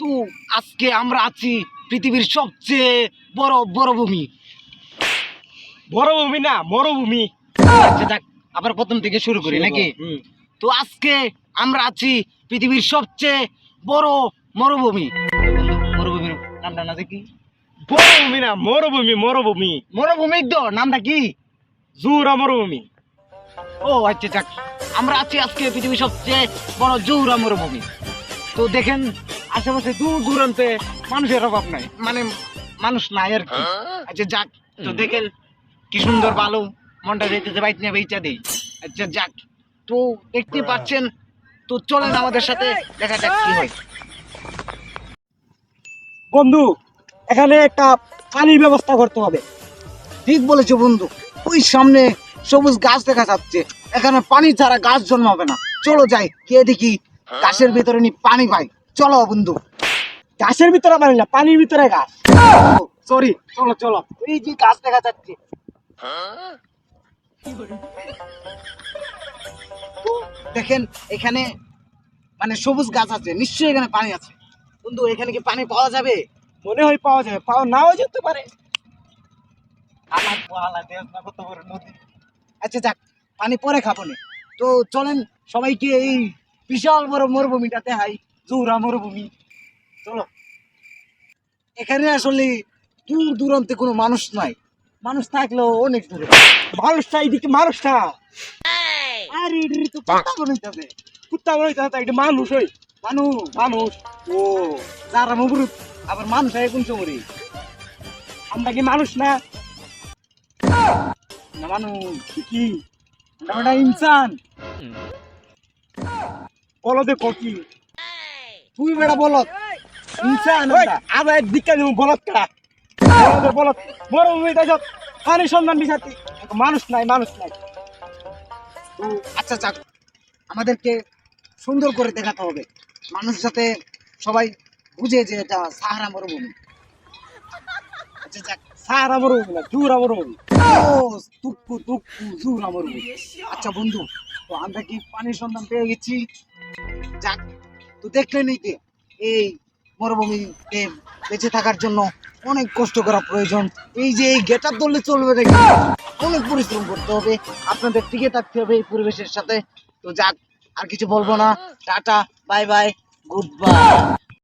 তো আজকে আমরা আছি পৃথিবীর সবচেয়ে বড় বড়ভূমি। বড়ভূমি না মরুভূমি। আচ্ছা যাক আবার প্রথম থেকে শুরু করি নাকি। তো আজকে আমরা আছি পৃথিবীর সবচেয়ে বড় মরুভূমি। মরুভূমির নামটা না দেখি? বড়ভূমি না মরুভূমি মরুভূমি। মরুভূমির তো নামটা কি? জুরা মরুভূমি। ও আচ্ছা যাক আমরা আছি আজকে পৃথিবীর সবচেয়ে বড় জৌরা মরুভূমি। তো দেখেন আশেপাশে দূর দূরান্তে মানুষের অভাব নাই। মানে মানুষ নাই আর কি। আচ্ছা যাক তো দেখেন কি সুন্দর বালু। মনটা যেতেছে বাইক নিয়ে বেচা দেই। আচ্ছা যাক তো দেখতে পাচ্ছেন তো চলেন আমাদের সাথে দেখা যাক কি হয়। বন্ধু এখানে একটা পানির ব্যবস্থা করতে হবে। ঠিক বলেছ বন্ধু। ওই সামনে সবুজ গাছ দেখা যাচ্ছে। এখানে পানি ছাড়া গাছ জন্মাবে না। চলো যাই কে দেখি গাছের ভিতরে নি পানি পাই। চলো বন্ধু। গাছের ভিতরে পানি না, পানির ভিতরে গাছ। সরি চলো চলো। এই যে গাছ দেখা যাচ্ছে। দেখেন, এখানে মানে সবুজ গাছ আছে, নিশ্চয়ই এখানে পানি আছে। বন্ধু, এখানে কি পানি পাওয়া যাবে? মনে হয় পাওয়া যাবে, পাওয়া নাও যেতে পারে। আচ্ছা যাক, পানি পরে খাব না। তো চলেন, সবাইকে এই বিশাল বড় মরুভূমিটাতে হাই। জৌরা মরুভূমি চলো। এখানে আসলে দূর দূরান্তে কোনো মানুষ নাই। মানুষ থাকলেও অনেক দূরে। মানুষটা এইদিকে মানুষটা। আর এটারই তো পাতা বানাইতে হবে। কুত্তা বলে তো একটা মানুষ ওই। মানুষ। মানুষ। ও যারা মবরুত আবার মানুষ হয় কোন সময় আমরা কি মানুষ না? না মানুষ কি? আমরা ইনসান। বলো দেখো কি তুই বেড়া বলত। ইনসান আমরা। আবার একদিকে যেমন বলত বলদের বলত তাই পানি সন্ধান বিচারতি মানুষ নাই মানুষ নাই। আচ্ছা যাক। আমাদেরকে সুন্দর করে দেখাতে হবে। মানুষ যাতে সবাই বুঝে যে এটা সাহারা মরুভূমি। আচ্ছা যাক। সারা মরুভূমি না, জুরা মরুভূমি। ও তুক্কু তুক্কু জুরা মরুভূমি। আচ্ছা বন্ধু, তো আমরা কি পানির সন্ধান পেয়ে গেছি? যাক। তো দেখলে নিতে এই মরুভূমিতে বেঁচে থাকার জন্য অনেক কষ্ট করা প্রয়োজন। এই যে এই গেটার দলে চলবে নাকি? অনেক পরিশ্রম করতে হবে। আপনাদের টিকে থাকতে হবে এই পরিবেশের সাথে। তো যাক, আর কিছু বলব না। Tata, bye bye, good bye.